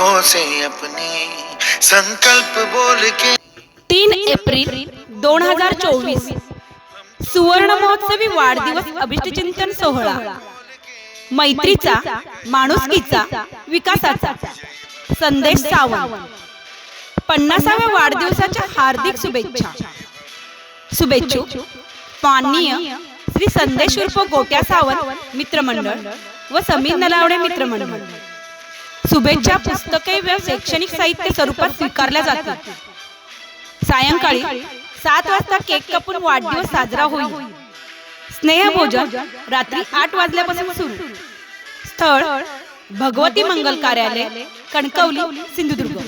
आंखों से अपने संकल्प बोल के तीन एप्रिल दोन हजार चोवीस सुवर्ण महोत्सवी वाढदिवस अभिष्टचिंतन सोहळा. मैत्रीचा माणुसकीचा विकासाचा. संदेश सावंत. पन्नासाव्या वाढदिवसाच्या हार्दिक शुभेच्छा. शुभेच्छुक माननीय श्री संदेश उर्फ गोट्या सावंत मित्रमंडळ व समीर नलावडे मित्रमंडळ. शुभेच्छा पुस्तके व शैक्षणिक साहित्य स्वरूपात स्वीकारल्या जातात सायंकाळी सात वाजता केक कापून वाढदिवस साजरा होईल. स्नेहभोजन रात्री आठ वाजल्यापासून सुरू. स्थळ भगवती मंगल कार्यालय कणकवली सिंधुदुर्ग.